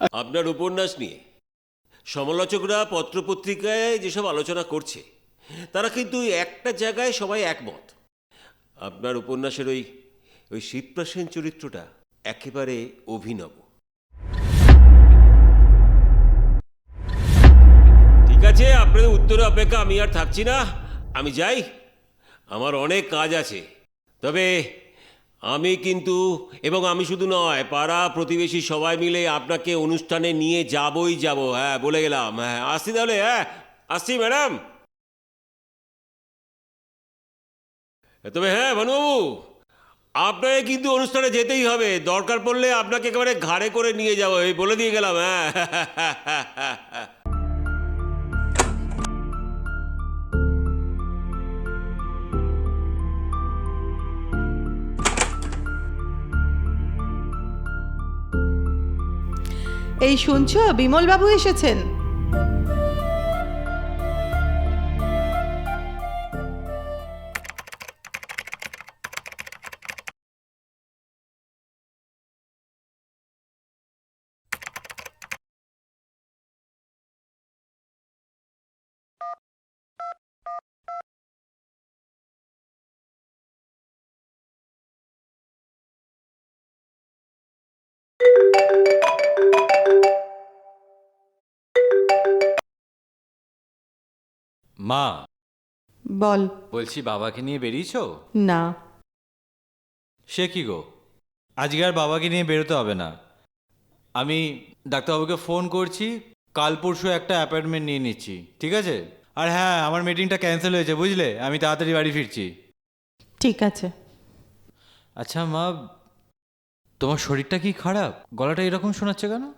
আপনার উপন্যাস নিয়ে। সমালোচকরা পত্রপত্রিকায় যেসব আলোচনা করছে, তারা কিন্তু একটা জায়গায় সবাই একমত। আপনার উপন্যাসের ওই ওই শিবপ্রাসেন চরিত্রটা একেবারে অভিনব। ঠিক আছে, আপনাদের উত্তরে অপেক্ষা আমি আর থাকছি না। আমি যাই, আমার অনেক কাজ আছে। তবে আমি কিন্তু, এবং আমি শুধু নয়, পাড়া প্রতিবেশী সবাই মিলে আপনাকে অনুষ্ঠানে নিয়ে যাবই যাব। হ্যাঁ বলে গেলাম। হ্যাঁ আসছি তাহলে হ্যাঁ আসছি ম্যাডাম। তবে হ্যাঁ ভানুবাবু, আপনাকে কিন্তু অনুষ্ঠানে যেতেই হবে। দরকার পড়লে আপনাকে একেবারে ঘাড়ে করে নিয়ে যাব। বলে দিয়ে গেলাম হ্যাঁ। এই শুনছো? বিমলবাবু এসেছেন। মা। বল। বলছি বাবাকে নিয়ে বেরিয়েছো? না। সে কি গো? আজকে আর বাবাকে নিয়ে বেরোতে হবে না। আমি ডাক্তারবাবুকে ফোন করছি কাল পরশু একটা অ্যাপয়েন্টমেন্ট নিয়ে নিচ্ছি ঠিক আছে? আর হ্যাঁ আমার মিটিংটা ক্যান্সেল হয়েছে বুঝলে? আমি তাড়াতাড়ি বাড়ি ফিরছি। ঠিক আছে। আচ্ছা মা তোমার শরীরটা কি খারাপ? গলাটা এরকম শোনাচ্ছে কেন?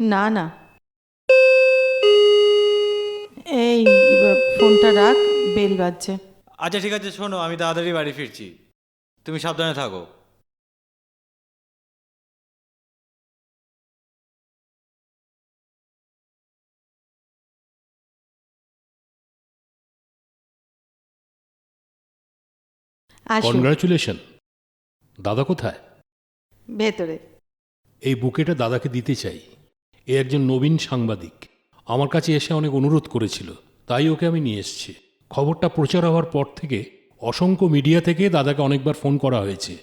না না। এই ফোনটা রাখ বেল বাজছে। আচ্ছা ঠিক আছে শোনো আমি তাড়াতাড়ি বাড়ি ফিরছি। তুমি সাবধানে থাকো। আসুন কনগ্রাচুলেশন দাদা কোথায়? ভেতরে। এই বুকেটা দাদাকে দিতে চাই। এ একজন নবীন সাংবাদিক। আমার কাছে এসে অনেক অনুরোধ করেছিল তাই ওকে আমি নিয়ে এসেছি। খবরটা প্রচার হওয়ার পর থেকে অসংখ্য মিডিয়া থেকে দাদাকে অনেকবার ফোন করা হয়েছে।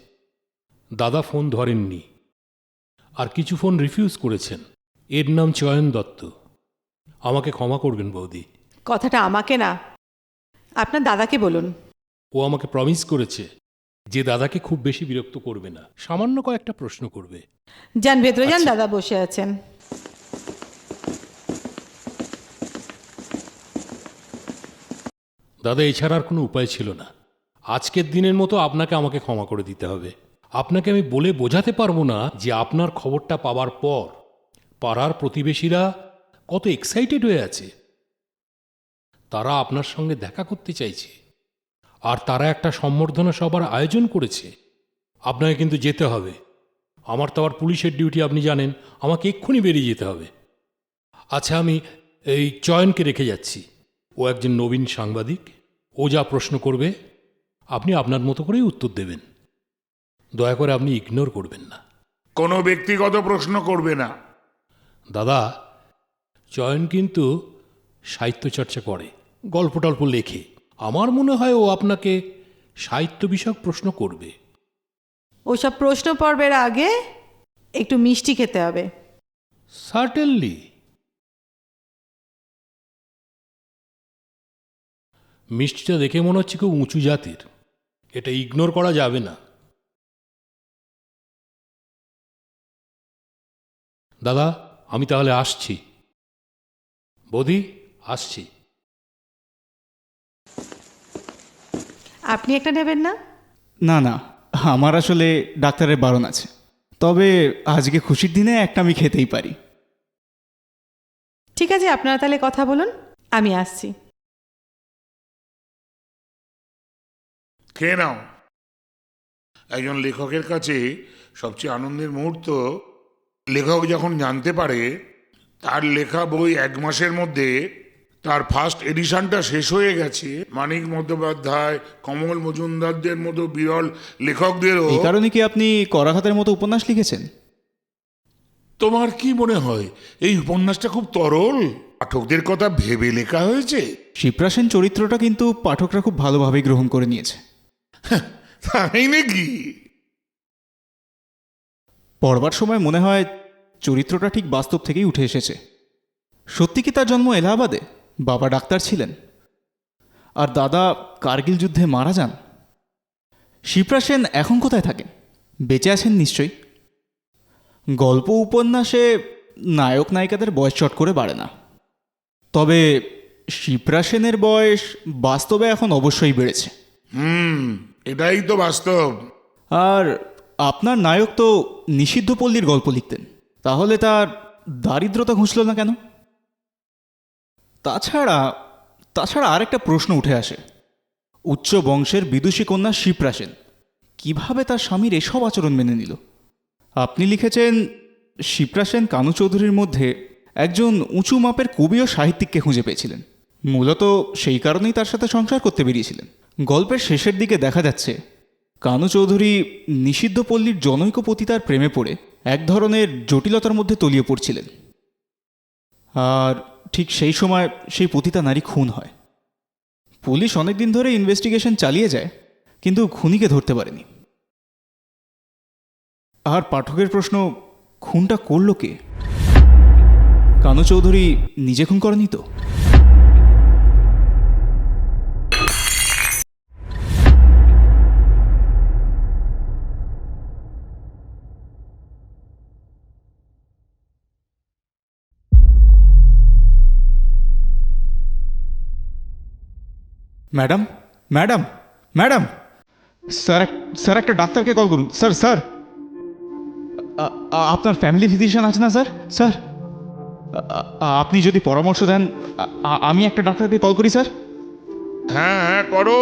দাদা ফোন ধরেননি। আর কিছু ফোন রিফিউজ করেছেন। এর নাম চয়ন দত্ত। আমাকে ক্ষমা করবেন বৌদি। কথাটা আমাকে না আপনার দাদাকে বলুন। ও আমাকে প্রমিস করেছে যে দাদাকে খুব বেশি বিরক্ত করবে না। সামান্য কয়েকটা প্রশ্ন করবে। যান ভেতরে যান আচ্ছা। দাদা বসে আছেন। দাদা এছাড়া আর কোনো উপায় ছিল না। আজকের দিনের মতো আপনাকে আমাকে ক্ষমা করে দিতে হবে। আপনাকে আমি বলে বোঝাতে পারব না যে আপনার খবরটা পাওয়ার পর পাড়ার প্রতিবেশীরা কত এক্সাইটেড হয়ে আছে। তারা আপনার সঙ্গে দেখা করতে চাইছে। আর তারা একটা সম্বর্ধনা সবার আয়োজন করেছে। আপনাকে কিন্তু যেতে হবে। আমার তো আবার পুলিশের ডিউটি আপনি জানেন। আমাকে এক্ষুনি বেরিয়ে যেতে হবে। আচ্ছা আমি এই চয়নকে রেখে যাচ্ছি। ও একজন নবীন সাংবাদিক ও যা প্রশ্ন করবে আপনি আপনার মতো করেই উত্তর দেবেন। দয়া করে আপনি ইগনোর করবেন না। কোনো ব্যক্তিগত প্রশ্ন করবে না। দাদা চয়ন কিন্তু সাহিত্য চর্চা করে গল্প টল্প লেখে। আমার মনে হয় ও আপনাকে সাহিত্য বিষয়ক প্রশ্ন করবে। ওসব প্রশ্ন পর্বের আগে একটু মিষ্টি খেতে হবে। সার্টেনলি মিষ্টিটা দেখে মনে হচ্ছে খুব উঁচু জাতির। এটা ইগনোর করা যাবে না। দাদা আমি তাহলে আসছি। বৌদি আসছি। আপনি একটা নেবেন না? না না আমার আসলে ডাক্তারের বারণ আছে। তবে আজকে খুশির দিনে একটা আমি খেতেই পারি। ঠিক আছে আপনারা তাহলে কথা বলুন আমি আসছি। খেয়ে নাও। একজন লেখকের কাছে সবচেয়ে আনন্দের মুহূর্ত লেখক যখন জানতে পারে তার লেখা বই এক মাসের মধ্যে তার ফার্স্ট এডিশনটা শেষ হয়ে গেছে। মানিক বন্দ্যোপাধ্যায় কমল মজুমদারদের মতো বিরল লেখকদেরও এই কারণে কি আপনি করাঘাতের মতো উপন্যাস লিখেছেন? তোমার কি মনে হয় এই উপন্যাসটা খুব তরল? পাঠকদের কথা ভেবে লেখা হয়েছে। শিপ্রাসেন চরিত্রটা কিন্তু পাঠকরা খুব ভালোভাবে গ্রহণ করে নিয়েছে। তাই নাকি? পড়বার সময় মনে হয় চরিত্রটা ঠিক বাস্তব থেকেই উঠে এসেছে। সত্যি কি তার জন্ম এলাহাবাদে? বাবা ডাক্তার ছিলেন। আর দাদা কার্গিল যুদ্ধে মারা যান। শিপ্রা সেন এখন কোথায় থাকেন? বেঁচে আছেন নিশ্চয়ই। গল্প উপন্যাসে নায়ক নায়িকাদের বয়স চট করে বাড়ে না। তবে শিপ্রা সেনের বয়স বাস্তবে এখন অবশ্যই বেড়েছে। হুম। এটাই তো বাস্তব। আর আপনার নায়ক তো নিষিদ্ধ পল্লীর গল্প লিখতেন। তাহলে তার দারিদ্রতা ঘুষল না কেন? তাছাড়া তাছাড়া আরেকটা প্রশ্ন উঠে আসে। উচ্চ বংশের বিদুষী কন্যা শিপ্রা সেন কীভাবে তার স্বামীর এসব আচরণ মেনে নিল? আপনি লিখেছেন শিপ্রা সেন কানু চৌধুরীর মধ্যে একজন উঁচু মাপের কবি ও সাহিত্যিককে খুঁজে পেয়েছিলেন। মূলত সেই কারণেই তার সাথে সংসার করতে বেরিয়েছিলেন। গল্পের শেষের দিকে দেখা যাচ্ছে, কানু চৌধুরী নিষিদ্ধ পল্লীর জনৈক পতিতার প্রেমে পড়ে এক ধরনের জটিলতার মধ্যে তলিয়ে পড়ছিলেন। আর ঠিক সেই সময় সেই পতিতা নারী খুন হয়। পুলিশ অনেকদিন ধরে ইনভেস্টিগেশন চালিয়ে যায়, কিন্তু খুনিকে ধরতে পারেনি। আর পাঠকের প্রশ্ন, খুনটা করল কে? কানু চৌধুরী নিজে খুন করেনি তো? Madam madam madam. Sir sir একটা ডাক্তারকে কল করুন। Sir sir. আপনার ফ্যামিলি ফিজিশিয়ান আছে না স্যার? স্যার আপনি যদি পরামর্শ দেন আমি একটা ডাক্তারকে কল করি স্যার। হ্যাঁ হ্যাঁ করো।